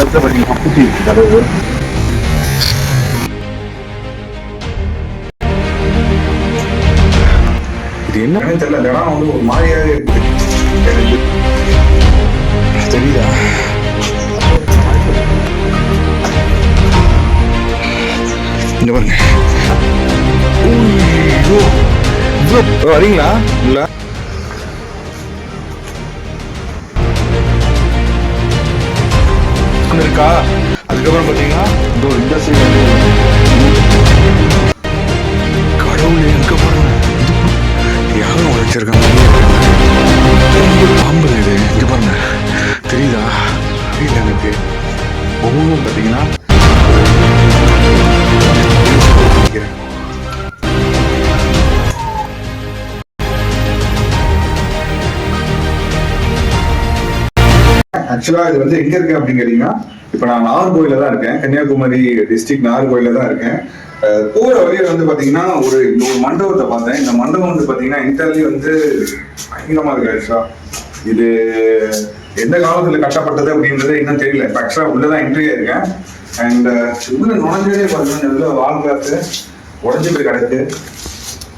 இடத்துல பார்த்தீங்கன்னா பூட்டி இருக்கு கதவு இது என்ன தெரியல இடம் வந்து ஒரு மாதிரியாவே எனக்கு தெரியுதா இங்க பாருங்க வரீங்களா இல்ல ஒண்ணு இருக்கா? அதுக்கப்புறம் பாத்தீங்கன்னா இதோ இந்த சைடு கடவுள் எங்க இது யாரும் உழைச்சிருக்காங்க. ஆக்சுவலா இது வந்து எங்க இருக்கு அப்படின்னு கேட்டீங்கன்னா இப்ப நான் நாகர்கோயில தான் இருக்கேன். கன்னியாகுமரி டிஸ்ட்ரிக்ட் நாகர்கோயில தான் இருக்கேன். போற வழியில வந்து பாத்தீங்கன்னா ஒரு இந்த ஒரு மண்டபத்தை பார்த்தேன். இந்த மண்டபம் வந்து பாத்தீங்கன்னா இன்டர்லி வந்து பயங்கரமா இருக்கு ஆக்சுவலா இது எந்த காலத்துல கட்டப்பட்டது அப்படின்றது இன்னும் தெரியல. இப்ப ஆக்சுவலா உள்ளதான் என்ட்ரியா இருக்கேன் அண்ட் உள்ள நுழைஞ்சதே பாத்தீங்கன்னா உள்ள வால் காத்து போய் கிடக்கு.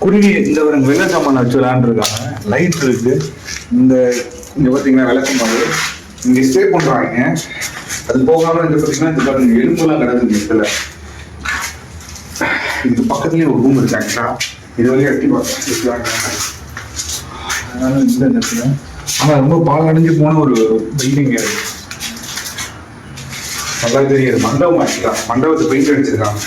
குருவி இந்த ஒரு வெள்ளை சாமான் வச்சு விளையாண்டுருக்காங்க லைட் இருக்கு. இந்த இங்க பாத்தீங்கன்னா விளக்கம் இங்க ஸ்டே பண்றாங்க. அது போகாம இந்த பார்த்தீங்கன்னா இந்த பாருங்க எலும்புலாம் கிடக்கு இந்த இடத்துல. இதுக்கு பக்கத்துலயே ஒரு ரூம் இருக்கு ஆக்சுவலா இது வரைக்கும் எட்டி பார்த்தேன் அதனால இந்த இடத்துல. ஆனா ரொம்ப பால் அடைஞ்சு போன ஒரு பில்டிங் அது நல்லா தெரியாது. மண்டபம் ஆக்சுவலா மண்டபத்தை பெயிண்ட் அடிச்சிருக்காங்க.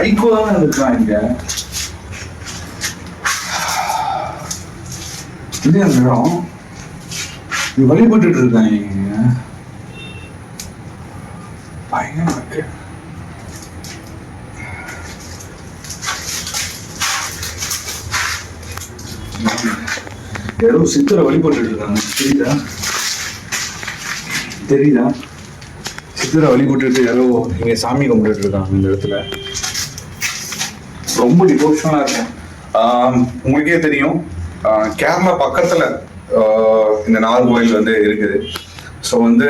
சைக்கோ தான் இருக்கான் இது அந்த இடம்? இது வழிபட்டுட்டு இருக்காங்க இங்க பயங்கரமா இருக்கு யாரோ சித்தரை வழிபட்டுட்டு இருக்காங்க. தெரியுதா? தெரியுதா? சித்தரை வழிபட்டுட்டு யாரோ இங்க சாமி கும்பிட்டுட்டு இருக்காங்க இந்த இடத்துல. ரொம்ப டிவோஷனலாக இருக்கும். உங்களுக்கே தெரியும். கேரளா பக்கத்தில் இந்த நாகர்கோவில் வந்து இருக்குது. ஸோ வந்து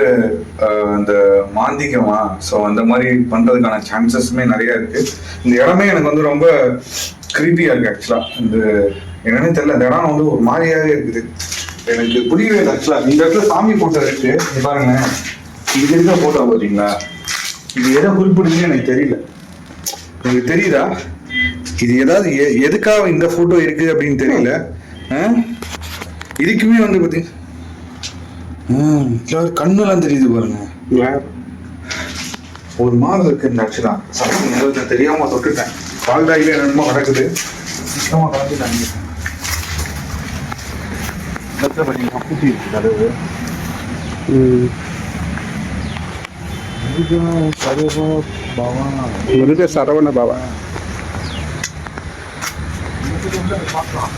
இந்த மாந்திகமா ஸோ அந்த மாதிரி பண்ணுறதுக்கான சான்சஸுமே நிறையா இருக்குது இந்த இடமே எனக்கு வந்து ரொம்ப கிரீப்பியாக இருக்குது ஆக்சுவலாக இந்த என்னன்னு தெரியல இந்த இடம் வந்து ஒரு மாதிரியாகவே இருக்குது. எனக்கு புரியவே ஆக்சுவலாக இந்த இடத்துல சாமி போட்டோ இருக்கு. இது பாருங்க. இது இருக்க போட்டோ பார்த்தீங்களா இது எதை குறிப்பிடுதுன்னு எனக்கு தெரியல. உங்களுக்கு தெரியுதா? இது ஏதாவது எ- எதுக்காக இந்த போட்டோ இருக்கு அப்படின்னு தெரியல. ஆ? இதுக்குமே வந்து ஒரு கண்ணெல்லாம் தெரியுது பாருங்க. ஒரு மாதிரி இருக்கு இந்த ஆக்சுவலா தெரியாம தொட்டுட்டேன். பால் டாயில என்னமோ கிடக்குது சுத்தமா கலந்துட்டாங்க பார்த்தீங்கன்னா பூட்டி இருக்கு கதவு முருக சரவண பவா. போகும்போது பார்க்கலாம்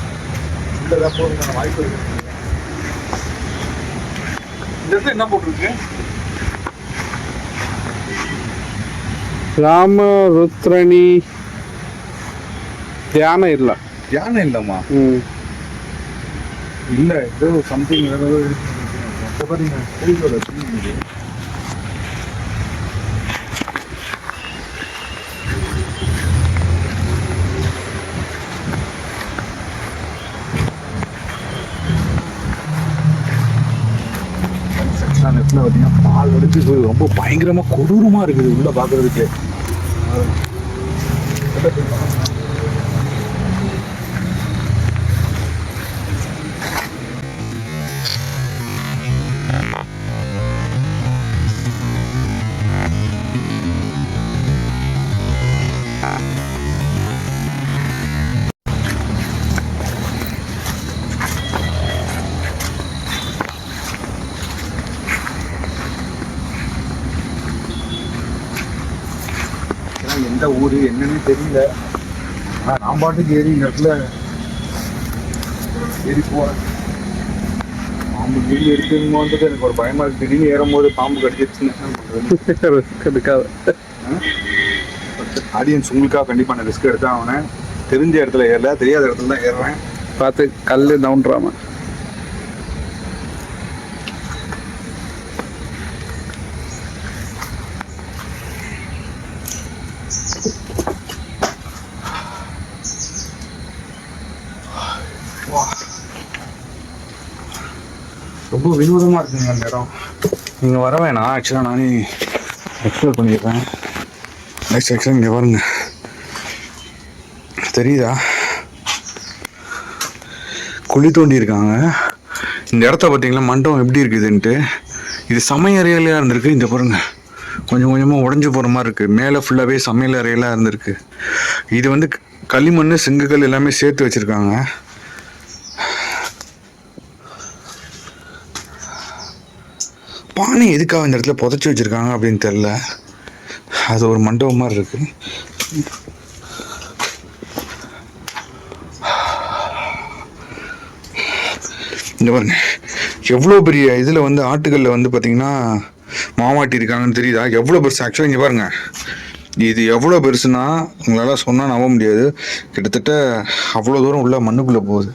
உள்ள போகிறதுக்கான வாய்ப்பு இருக்கு இந்த இடத்துல என்ன போட்டிருக்கு ராம ருத்ரணி தியானம் இல்லை தியானம் இல்லம்மா ம் இல்லை ஏதோ சம்திங் வேறு ஏதோ பாருங்க இடத்துல பார்த்தீங்கன்னா பால் அடிச்சு ரொம்ப பயங்கரமாக கொடூரமாக இருக்குது உள்ளே பார்க்குறதுக்கு ஆனால் எந்த ஊர் என்னன்னு தெரியல. ஆனால் நான் பாட்டுக்கு ஏறி இந்த இடத்துல ஏறி போகிறேன் பாம்பு கீழே இருக்குங்கன்றது எனக்கு ஒரு பயமாக இருக்குது திடீர்னு ஏறும்போது பாம்பு கடிச்சிருச்சுன்னு ரிஸ்க் எடுக்காத. ஆடியன்ஸ் உங்களுக்காக கண்டிப்பாக நான் ரிஸ்க் எடுத்தேன் அவனை. தெரிஞ்ச இடத்துல ஏறல தெரியாத இடத்துல தான் ஏறுறேன். பார்த்து கல் டவுன்றாமல் ரொம்ப வினோதமாக இருக்குங்க அந்த இடம். நீங்கள் வர வேணாம். ஆக்சுவலாக நானே எக்ஸ்ப்ளோர் பண்ணியிருப்பேன் நெக்ஸ்ட் ஆக்சுவலாக இங்கே பாருங்க. தெரியுதா? குழி தோண்டி இருக்காங்க இந்த இடத்த பார்த்தீங்களா? மண்டபம் எப்படி இருக்குதுன்ட்டு. இது சமையல் அறையிலையாக இருந்திருக்கு? இந்த பாருங்க. கொஞ்சம் கொஞ்சமாக உடஞ்சி போகிற மாதிரி இருக்குது மேலே ஃபுல்லாகவே சமையல் அறையெல்லாம் இருந்திருக்கு. இது வந்து களிமண் செங்குக்கல் எல்லாமே சேர்த்து வச்சுருக்காங்க. பானை எதுக்காக இந்த இடத்துல புதைச்சி வச்சுருக்காங்க அப்படின்னு தெரில அது ஒரு மண்டபம் மாதிரி இருக்கு. இந்த பாருங்க. எவ்வளோ பெரிய இதில் வந்து ஆட்டுகளில் வந்து பார்த்தீங்கன்னா மாவாட்டி இருக்காங்கன்னு தெரியுதா? எவ்வளோ பெருசு? ஆக்சுவலாக இங்கே பாருங்க. இது எவ்வளோ பெருசுன்னா உங்களால் சொன்னால் நம்ப முடியாது. கிட்டத்தட்ட அவ்வளோ தூரம் உள்ள மண்ணுக்குள்ளே போகுது.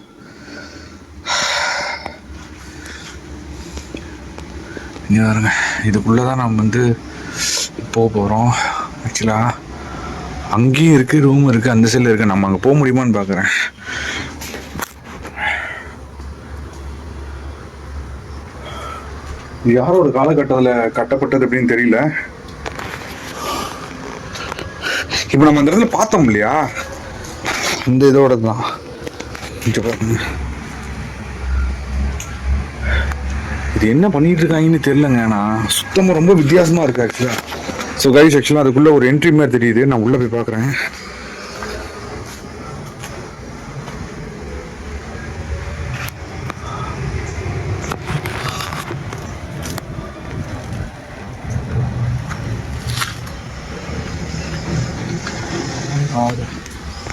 இங்கே பாருங்க. இதுக்குள்ளே தான் நம்ம வந்து போக போகிறோம் ஆக்சுவலாக அங்கேயும் இருக்குது ரூம் இருக்குது அந்த சைடில் இருக்குது நம்ம அங்கே போக முடியுமான்னு பார்க்குறேன் இது யாரோட காலகட்டத்தில் கட்டப்பட்டது அப்படின்னு தெரியல. இப்போ நம்ம அந்த இடத்துல பார்த்தோம் இல்லையா? இந்த இதோட தான் இங்க பாருங்க இது என்ன பண்ணிட்டு இருக்காங்கன்னு தெரியலங்க. நான் சுத்தமாக ரொம்ப வித்தியாசமா இருக்கு ஆக்சுவலாக ஸோ கைஸ் ஆக்சுவலாக அதுக்குள்ள ஒரு என்ட்ரி மாதிரி தெரியுது. நான் உள்ள போய் பார்க்குறேன்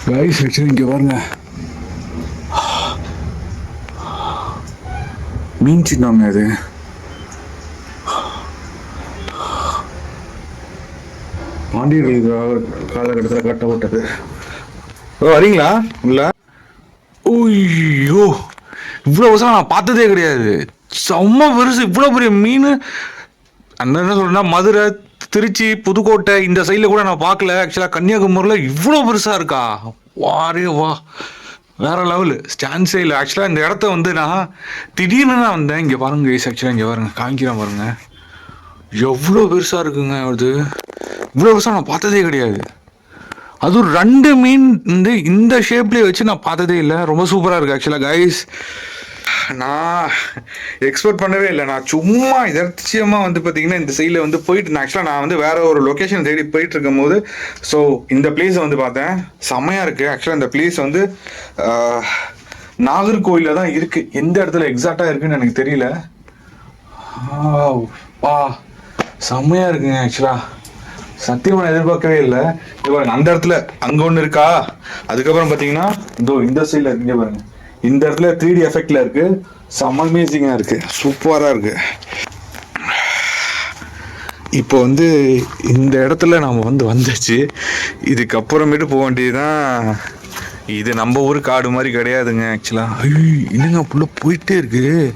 கைஸ் ஆக்சுவலி இங்கே பாருங்கள் மீன் சின்னங்க அது பாண்டியர்கள் காலகட்டத்தில் கட்டப்பட்டது ஓ வரீங்களா? உள்ள? ஓய்யோ இவ்வளோ வருஷம் நான் பார்த்ததே கிடையாது. செம்ம பெருசு இவ்வளோ பெரிய மீன். அந்த என்ன சொல்றேன்னா மதுரை திருச்சி புதுக்கோட்டை இந்த சைடில் கூட நான் பார்க்கல. ஆக்சுவலாக கன்னியாகுமரியில் இவ்வளோ பெருசாக இருக்கா? வாரே வா. வேற லெவலு ஸ்டான்ஸே இல்லை. ஆக்சுவலாக இந்த இடத்த வந்து நான் திடீர்னு நான் வந்தேன். இங்கே பாருங்க கைஸ் ஆக்சுவலாக இங்கே பாருங்க காமிக்கிறேன் பாருங்க. எவ்வளோ பெருசாக இருக்குங்க அது. இவ்வளோ பெருசாக நான் பார்த்ததே கிடையாது. அதுவும் ரெண்டு மீன் வந்து இந்த ஷேப்லேயே வச்சு நான் பார்த்ததே இல்லை. ரொம்ப சூப்பராக இருக்குது ஆக்சுவலாக கைஸ் நான் எக்ஸ்பெக்ட் பண்ணவே இல்லை. நான் சும்மா எதர்ச்சியமாக வந்து பார்த்தீங்கன்னா இந்த சைடில் வந்து போயிட்டு ஆக்சுவலாக நான் வந்து வேற ஒரு லொக்கேஷன் தேடி போயிட்டு இருக்கும்போது ஸோ இந்த பிளேஸை வந்து பார்த்தேன். செம்மையாக இருக்குது ஆக்சுவலாக இந்த பிளேஸ் வந்து நாகர்கோயிலில் தான் இருக்குது எந்த இடத்துல எக்ஸாக்டாக இருக்குன்னு எனக்கு தெரியல. ஆவ், வா. செம்மையாக இருக்குங்க ஆக்சுவலாக சத்தியமா எதிர்பார்க்கவே இல்லை. இது பாருங்க அந்த இடத்துல அங்கே ஒன்று இருக்கா? அதுக்கப்புறம் பார்த்தீங்கன்னா இதோ இந்த சைடில் இருக்கீங்க பாருங்க. இந்த இடத்துல த்ரீ டி எஃபெக்ட்ல இருக்கு. செம்ம அமேசிங்காக இருக்கு. சூப்பராக இருக்கு. இப்போ வந்து இந்த இடத்துல நாம் வந்து வந்துச்சு. இதுக்கப்புறமேட்டு போக வேண்டியதுதான். இது நம்ம ஊர் காடு மாதிரி கிடையாதுங்க ஆக்சுவலாக ஐயோ என்னங்க புள்ள போயிட்டே இருக்கு.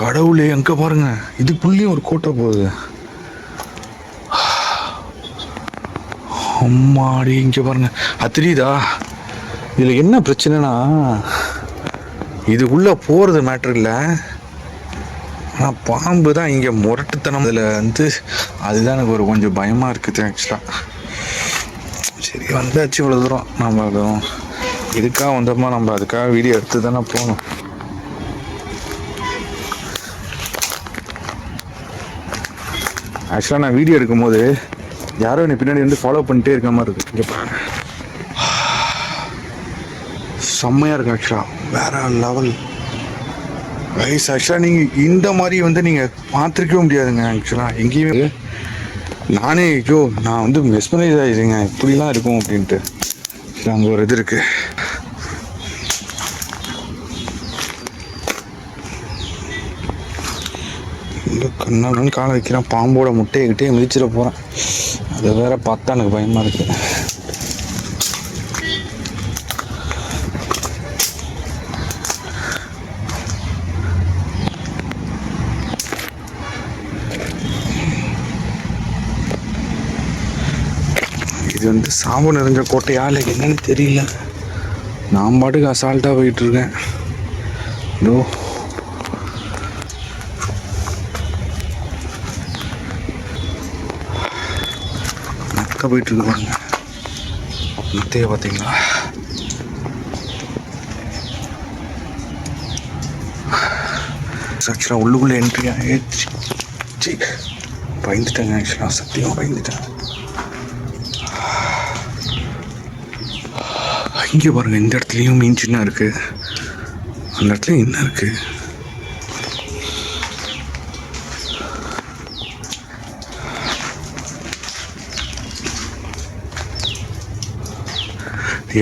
கடவுளே அங்க பாருங்க. இதுக்குள்ளேயும் ஒரு கோட்டை போகுது. அம்மாடி இங்கே பாருங்க. அது தெரியுதா? இதில் என்ன பிரச்சனைனா இதுக்குள்ளே போகிறது மேட்ரு இல்லை. ஆனால் பாம்பு தான் இங்கே முரட்டுத்தனம். இதில் வந்து அதுதான் எனக்கு ஒரு கொஞ்சம் பயமாக இருக்குது ஆக்சுவலாக சரி வந்தாச்சு இவ்வளோ தூரம். நம்ம அதுவும் இதுக்காக வந்தோமா? நம்ம அதுக்காக வீடியோ எடுத்து தானே போகணும். ஆக்சுவலாக நான் வீடியோ எடுக்கும்போது யாரோ என்னை பின்னாடி வந்து ஃபாலோ பண்ணிட்டே இருக்க மாதிரி இருக்கு. இங்கே செம்மையாக இருக்கு ஆக்சுவலாக வேற லெவல் ரைஸ் ஆக்சுவலாக நீங்கள் இந்த மாதிரி வந்து நீங்கள் பார்த்துருக்கவே முடியாதுங்க ஆக்சுவலாக எங்கேயுமே நானே ஐயோ நான் வந்து மெஸ்மரைஸ் ஆகிடுங்க இப்படிலாம் இருக்கும் அப்படின்ட்டு. அங்கே ஒரு இது இருக்குது கண்ணான்னு காலை வைக்கிறேன் பாம்போட முட்டையை கிட்டே மிதிச்சிட போகிறேன் அது வேற பார்த்தா எனக்கு பயமா இருக்கு. இது வந்து சாம்பு நிறைஞ்ச கோட்டையா இல்லை என்னன்னு தெரியல. நான் பாட்டுக்கு அசால்ட்டாக போயிட்டு இருக்கேன் இதோ. நக்க போயிட்டு இருக்கு பாருங்க. நத்தைய பார்த்தீங்களா? ஆக்சுவலாக உள்ளுக்குள்ளே என்ட்ரி ஆகிடுச்சு பயந்துட்டேங்க ஆக்சுவலாக சத்தியமாக பயந்துட்டேன். இங்கே பாருங்க இந்த இடத்துலையும் மீன் சின்ன இருக்குது அந்த இடத்துல என்ன இருக்குது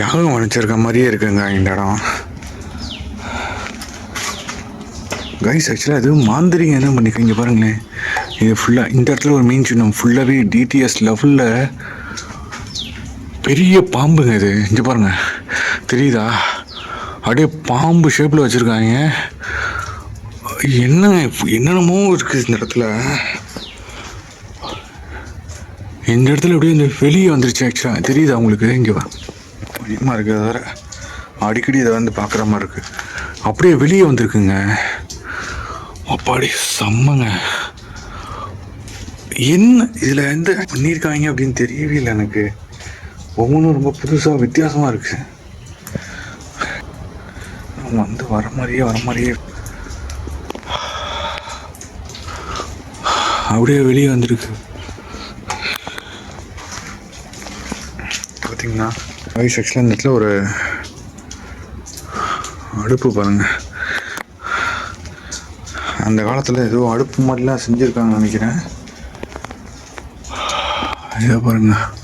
யாகம் அணைச்சிருக்க மாதிரியே இருக்குங்க இந்த இடம். கைஸ் ஆக்சுவலாக இது மாந்திரிகம் என்ன பண்ணிக்கோங்க பாருங்களேன். இது ஃபுல்லாக இந்த இடத்துல ஒரு மீன் சின்னம் ஃபுல்லாகவே டிடிஎஸ் லெவலில் பெரிய பாம்புங்க இது. இங்கே பாருங்க. தெரியுதா? அப்படியே பாம்பு ஷேப்பில் வச்சுருக்காங்க. என்னங்க என்னென்னமோ இருக்குது இந்த இடத்துல. இந்த இடத்துல அப்படியே இந்த வெளியே வந்துருச்சு ஆக்சுவலாக தெரியுதா உங்களுக்கு? இங்கே அதிகமாக பயமாக இருக்குது வேறு. அடிக்கடி இதை வந்து பார்க்குற மாதிரி இருக்குது அப்படியே வெளியே வந்திருக்குங்க. அப்பாடி செம்மங்க. என்ன இதில் எந்த பண்ணியிருக்காங்க அப்படின்னு தெரியவே இல்லை எனக்கு. ஒவ்வொன்றும் ரொம்ப புதுசாக வித்தியாசமாக இருக்கு. வந்து வர மாதிரியே வர மாதிரியே. அப்படியே வெளியே வந்திருக்கு. பார்த்தீங்கன்னா வாய்ஸ் செக்ஷன் இந்த இடத்துல ஒரு அடுப்பு பாருங்கள் அந்த காலத்தில் ஏதோ அடுப்பு மாதிரிலாம் செஞ்சுருக்காங்கன்னு நினைக்கிறேன். இதை பாருங்கள்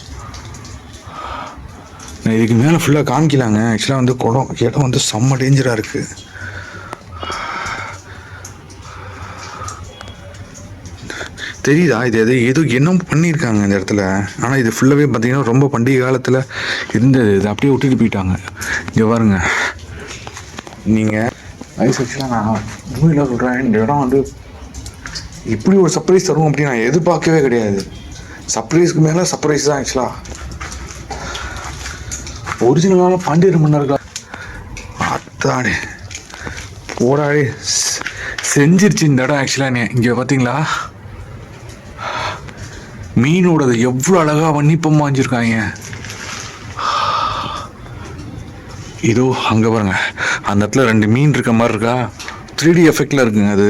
இதுக்கு மேலே ஃபுல்லாக காமிக்கலாங்க. ஆக்சுவலாக வந்து குடம் இடம் வந்து செம்ம டேஞ்சராக இருக்குது தெரியுதா? இது எது ஏதோ என்ன பண்ணியிருக்காங்க இந்த இடத்துல? ஆனால் இது ஃபுல்லாகவே பார்த்தீங்கன்னா ரொம்ப பண்டிகை காலத்தில் இருந்தது. இது அப்படியே விட்டுட்டு போயிட்டாங்க. இங்கே பாருங்க. நீங்கள் ஐஸ் ஆக்சுவலாக நான் உண்மையில் சொல்கிறேன் இந்த இடம் வந்து இப்படி ஒரு சர்ப்ரைஸ் தரும் அப்படின்னு நான் எதிர்பார்க்கவே கிடையாது. சர்ப்ரைஸ்க்கு மேலே சர்ப்ரைஸ் தான் ஆக்சுவலாக ஒரிஜினலான பாண்டியர் மன்னர்கள்? அத்தாடி. போடாடி. செஞ்சிருச்சு இந்த இடம் ஆக்சுவலாக இங்கே பார்த்தீங்களா மீனோடது எவ்வளோ அழகாக வன்னிப்பமாக வஞ்சிருக்காங்க இதோ அங்கே பாருங்க. அந்த இடத்துல ரெண்டு மீன் இருக்க மாதிரி இருக்கா? த்ரீ டி எஃபெக்டில் இருக்குங்க அது.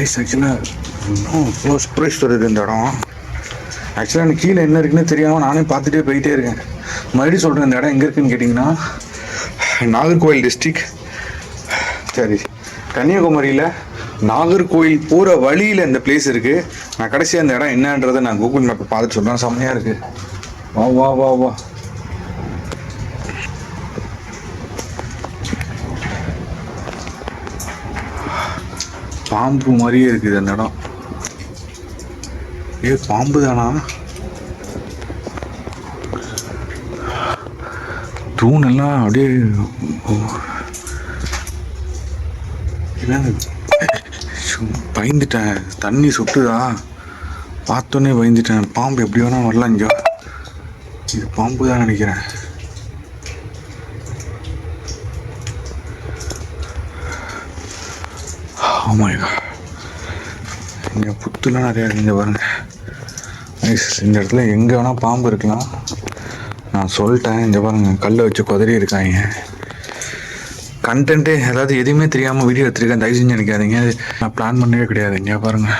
ஐஸ் ஆக்சுவலாக இன்னும் இவ்வளோ வருது இந்த இடம். ஆக்சுவலாக எனக்கு கீழே என்ன இருக்குன்னு தெரியாமல் நானே பார்த்துட்டே போயிட்டே இருக்கேன். மறுபடியும் சொல்கிறேன் இந்த இடம் எங்கே இருக்குன்னு கேட்டிங்கன்னா நாகர்கோவில் டிஸ்ட்ரிக் சரி. கன்னியாகுமரியில் நாகர்கோவில் போகிற வழியில் இந்த பிளேஸ் இருக்குது நான் கடைசியாக அந்த இடம் என்னன்றதை நான் கூகுள் மேப்பை பார்த்துட்டு சொல்கிறேன் செம்மையாக இருக்குது வா வா வா வா. பாம்பு மாதிரியே இருக்குது அந்த இடம். ஏ பாம்பு தானா? தூண் எல்லாம் அப்படியே என்ன சு- பயந்துட்டேன். தண்ணி சுட்டுதா? பார்த்தோன்னே பயந்துட்டேன். பாம்பு எப்படி வேணால் வரலாம் இங்கே. இது பாம்பு தான் நினைக்கிறேன். Oh ஆமாம் இங்கே புத்துலாம் நிறையா இங்கே பாருங்கள் இந்த இடத்துல எங்கே வேணால் பாம்பு இருக்கலாம். நான் சொல்லிட்டேன் இங்கே பாருங்க கல்லை வச்சு குதறி இருக்காங்க. கண்டென்ட்டு ஏதாவது எதுவுமே தெரியாமல் வீடியோ எடுத்துருக்கேன். தயவு செஞ்சு நினைக்காதீங்க. நான் பிளான் பண்ணவே கிடையாது. இங்கே பாருங்க.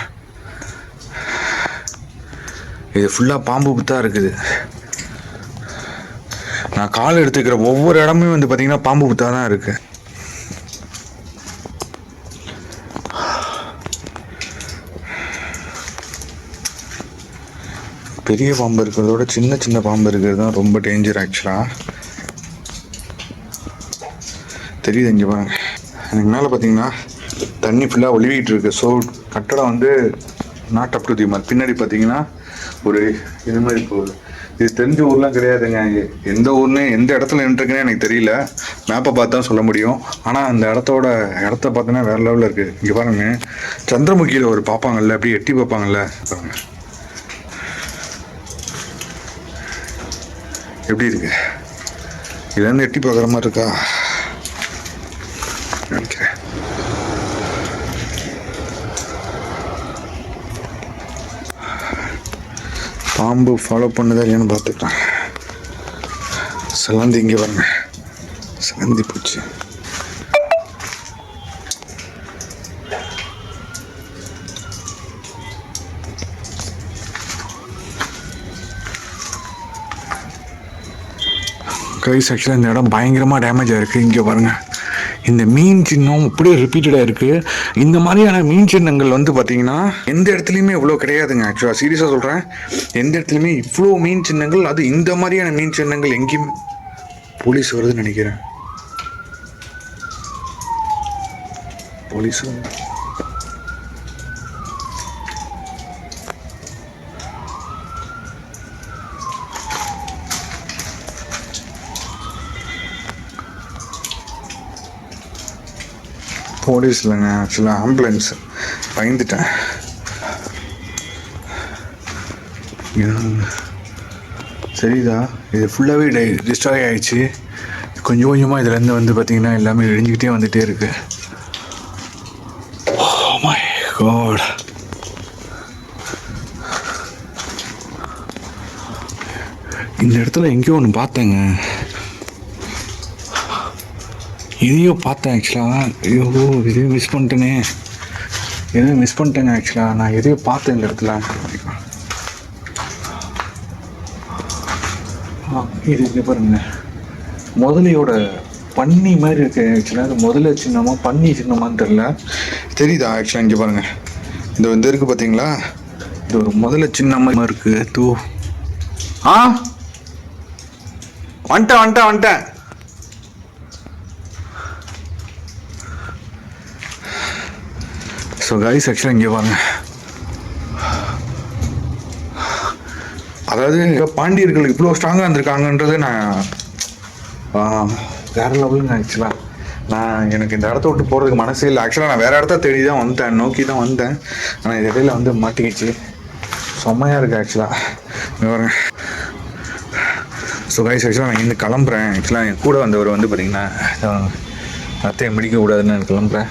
இது ஃபுல்லாக பாம்பு புத்தாக இருக்குது. நான் கால் எடுத்துக்கிற ஒவ்வொரு இடமும் வந்து பார்த்தீங்கன்னா பாம்பு புத்தாக தான் இருக்குது பெரிய பாம்பு இருக்கிறத விட சின்ன சின்ன பாம்பு இருக்கிறது தான் ரொம்ப டேஞ்சர் ஆக்சுவலாக தெரியுது இங்கே பாருங்க. எனக்கு மேலே பார்த்தீங்கன்னா தண்ணி ஃபுல்லாக ஒழுவிட்டு இருக்கு. ஸோ கட்டடம் வந்து நாட் அப் டு தி மாதிரி பின்னாடி பார்த்தீங்கன்னா ஒரு இது மாதிரி போகுது இது தெரிஞ்ச ஊர்லாம் கிடையாதுங்க. எந்த ஊர்னு எந்த இடத்துல நின்றுருக்குன்னு எனக்கு தெரியல. மேப்பை பார்த்து தான் சொல்ல முடியும். ஆனால் அந்த இடத்தோட இடத்த பார்த்தோன்னா வேற லெவலில் இருக்குது இங்கே பாருங்க. சந்திரமுகியில் ஒரு பார்ப்பாங்கல்ல அப்படியே எட்டி பார்ப்பாங்கல்ல. பாருங்கள் எப்படி இருக்கு? இதெல்லாம் எட்டி பார்க்குற மாதிரி இருக்கா? நினைக்கிறேன் பாம்பு ஃபாலோ பண்ணுதா இல்லையான்னு பார்த்துக்கலாம். சிலந்தி இங்கே வரேன் சிலந்தி போச்சு. கைஸ் ஆக்சுவலாக இந்த இடம் பயங்கரமாக டேமேஜ் ஆகிருக்கு இங்கே பாருங்கள் இந்த மீன் சின்னம் அப்படியே ரிப்பீட்டடாக இருக்குது இந்த மாதிரியான மீன் சின்னங்கள் வந்து பார்த்தீங்கன்னா எந்த இடத்துலையுமே இவ்வளோ கிடையாதுங்க. ஆக்சுவலாக சீரியஸாக சொல்கிறேன் எந்த இடத்துலையுமே இவ்வளோ மீன் சின்னங்கள் அது இந்த மாதிரியான மீன் சின்னங்கள் எங்கேயும் போலீஸ் வருதுன்னு நினைக்கிறேன். போலீஸ் போலீஸ் இல்லைங்க ஆக்சுவலாக ஆம்புலன்ஸ் பயந்துட்டேன். சரிதா இது ஃபுல்லாகவே டை டிஸ்ட்ராய் ஆகிடுச்சு கொஞ்சம் கொஞ்சமாக இதுலேருந்து வந்து பார்த்திங்கன்னா எல்லாமே இழிஞ்சிக்கிட்டே வந்துகிட்டே இருக்கு. Oh மை காட் இந்த இடத்துல எங்கேயோ ஒன்று பார்த்தேங்க. இதையோ பார்த்தேன் ஆக்சுவலாக ஐயோ இதையும் மிஸ் பண்ணிட்டேனே. எதையும் மிஸ் பண்ணிட்டேங்க ஆக்சுவலாக நான் எதையோ பார்த்தேன் இந்த இடத்துல. ஆ, இது இங்கே பாருங்க. முதலையோட பன்னி மாதிரி இருக்கு ஆக்சுவலாக அது முதல்ல சின்னமா பன்னி சின்னமான்னு தெரில தெரியுதா ஆக்சுவலாக இங்கே பாருங்க. இந்த வந்து இருக்கு பார்த்தீங்களா இது ஒரு முதல்ல சின்ன மாதிரி இருக்கு. தூ. ஆ? வந்துட்டேன் வந்துட்டேன் வந்துட்டேன். ஸோ கைஸ் ஆக்சுவலாக இங்கே வாங்க அதாவது பாண்டியர்கள் இவ்வளோ ஸ்ட்ராங்காக இருந்திருக்காங்கன்றது நான் வேற லெவலுங்க ஆக்சுவலாக நான் எனக்கு இந்த இடத்த விட்டு போகிறதுக்கு மனசே இல்லை. ஆக்சுவலாக நான் வேறு இடத்த தேடி தான் வந்தேன் நோக்கி தான் வந்தேன். ஆனால் இது இடையில வந்து மாட்டிக்கிச்சு. செம்மையாக இருக்குது ஆக்சுவலாக பாருங்க. ஸோ கைஸ் ஆக்சுவலாக நான் இங்கே கிளம்புறேன். ஆக்சுவலாக என் கூட வந்தவர் வந்து பார்த்தீங்கன்னா அத்தையை முடிக்க கூடாதுன்னு நான் கிளம்புறேன்.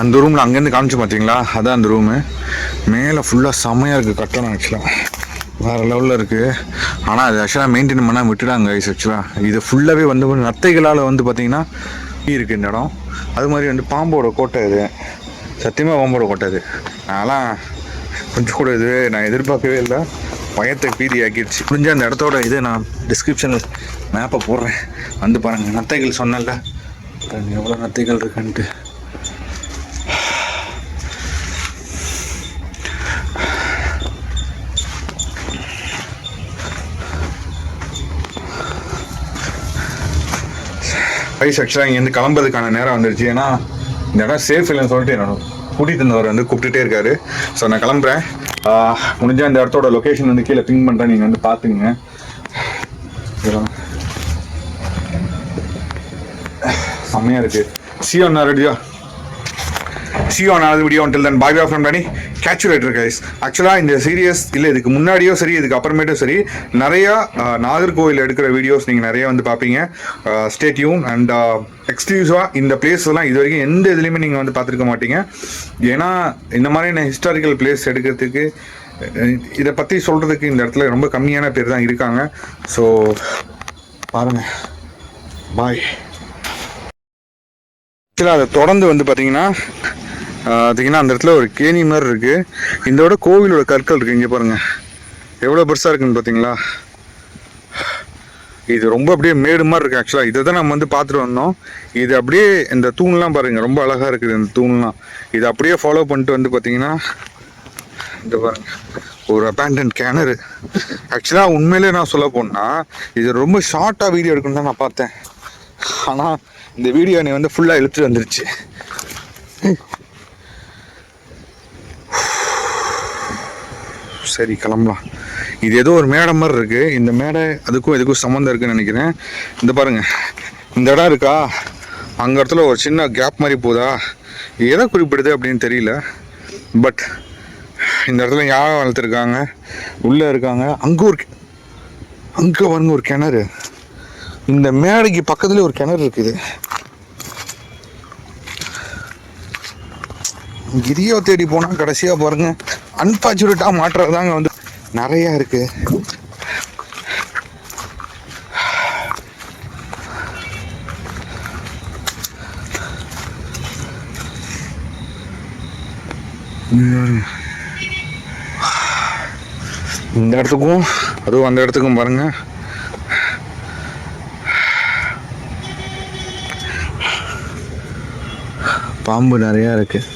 அந்த ரூமில் அங்கேருந்து காமிச்சு பார்த்தீங்களா? அதான் அந்த ரூமு மேலே ஃபுல்லாக செம்மையாக இருக்குது கட்டணம் ஆக்சுவலாக வேறு லெவலில் இருக்குது ஆனால் அது ஆக்சுவலாக மெயின்டைன் பண்ணால் விட்டுடாங்க ஐஸ் ஆக்சுவலாக இது ஃபுல்லாகவே வந்து நத்தைகளால் வந்து பார்த்தீங்கன்னா இருக்குது இந்த இடம். அது மாதிரி வந்து பாம்போட கோட்டை இது. சத்தியமாக பாம்போட கோட்டை இது. அதெல்லாம் கொஞ்சம் கூட இது நான் எதிர்பார்க்கவே இல்லை. பயத்தை பீதி ஆக்கிடுச்சு. முடிஞ்ச அந்த இடத்தோட இது நான் டிஸ்கிரிப்ஷனில் மேப்பை போடுறேன். வந்து பாருங்கள் நத்தைகள் சொன்னல எவ்வளோ நத்தைகள் இருக்குன்ட்டு. ஐஸ் ஆக்சுவலாக இங்கேருந்து கிளம்புறதுக்கான நேரம் வந்துருச்சு. ஏன்னா இந்த இடம் சேஃப் இல்லைன்னு சொல்லிட்டு என்னோட கூட்டிகிட்டு இருந்தவர் வந்து கூப்பிட்டுட்டே இருக்காரு. ஸோ நான் கிளம்புறேன். முடிஞ்சால் இந்த இடத்தோட லொக்கேஷன் வந்து கீழே பிங் பண்ணுறேன் நீங்கள் வந்து பார்த்துங்க செம்மையாக இருக்குது சியோ ரெடியா see you on video video. Until then bye bye from Danny. ஆக்சுவலாக ah, இந்த சீரியஸ் இல்லை இதுக்கு முன்னாடியோ சரி இதுக்கு அப்புறமேட்டும் சரி நிறையா நாகர்கோவில் எடுக்கிற வீடியோஸ் நீங்கள் நிறைய வந்து பார்ப்பீங்க ஸ்டேட்யூன் அண்ட் எக்ஸ்க்ளூசிவாக இந்த பிளேஸ் எல்லாம் இது வரைக்கும் எந்த இதுலேயுமே நீங்கள் வந்து பார்த்துருக்க மாட்டீங்க. ஏன்னா இந்த மாதிரியான ஹிஸ்டாரிக்கல் பிளேஸ் எடுக்கிறதுக்கு இதை பற்றி சொல்கிறதுக்கு இந்த இடத்துல ரொம்ப கம்மியான பேர் தான் இருக்காங்க. ஸோ பாருங்கள் பாய் ஆக்சுவலாக அதை தொடர்ந்து வந்து பார்த்தீங்கன்னா பார்த்தீங்கன்னா அந்த இடத்துல ஒரு கேணி மாதிரி இருக்குது இதோட கோவிலோட கற்கள் இருக்குது இங்கே பாருங்கள் எவ்வளோ பெருசாக இருக்குன்னு பார்த்தீங்களா இது ரொம்ப அப்படியே மேடு மாதிரி இருக்குது ஆக்சுவலாக இதை தான் நம்ம வந்து பார்த்துட்டு வந்தோம். இது அப்படியே இந்த தூண்லாம் பாருங்கள் ரொம்ப அழகாக இருக்குது இந்த தூண்லாம். இது அப்படியே ஃபாலோ பண்ணிட்டு வந்து பார்த்தீங்கன்னா இந்த பாருங்கள் ஒரு அபேண்டன் கேனரு ஆக்சுவலாக உண்மையிலே நான் சொல்ல போனால் இது ரொம்ப ஷார்ட்டாக வீடியோ எடுக்கணும்னு தான் நான் பார்த்தேன். ஆனால் இந்த வீடியோ என்னை வந்து ஃபுல்லாக இழுத்துட்டு வந்துருச்சு. சரி கிளம்பலாம். இது ஏதோ ஒரு மேடை மாதிரி இருக்கு. இந்த மேடை அதுக்கும் இதுக்கும் சம்மந்தம் இருக்குன்னு நினைக்கிறேன். இந்த பாருங்க இந்த இடம் இருக்கா? அங்க இடத்துல ஒரு சின்ன கேப் மாதிரி போதா எதை குறிப்பிடுது அப்படின்னு தெரியல. பட் இந்த இடத்துல யாரை வளர்த்துருக்காங்க? உள்ளே இருக்காங்க. அங்கே ஒரு அங்கே பாருங்க ஒரு கிணறு. இந்த மேடைக்கு பக்கத்துலேயே ஒரு கிணறு இருக்குது. கிரியோ தேடி போனால் கடைசியாக பாருங்கள் அன்பார்ச்சுனேட்டாக மாற்றுறது தாங்க வந்து நிறையா இருக்குது இந்த இடத்துக்கும் அதுவும் அந்த இடத்துக்கும் பாருங்க. பாம்பு நிறையா இருக்குது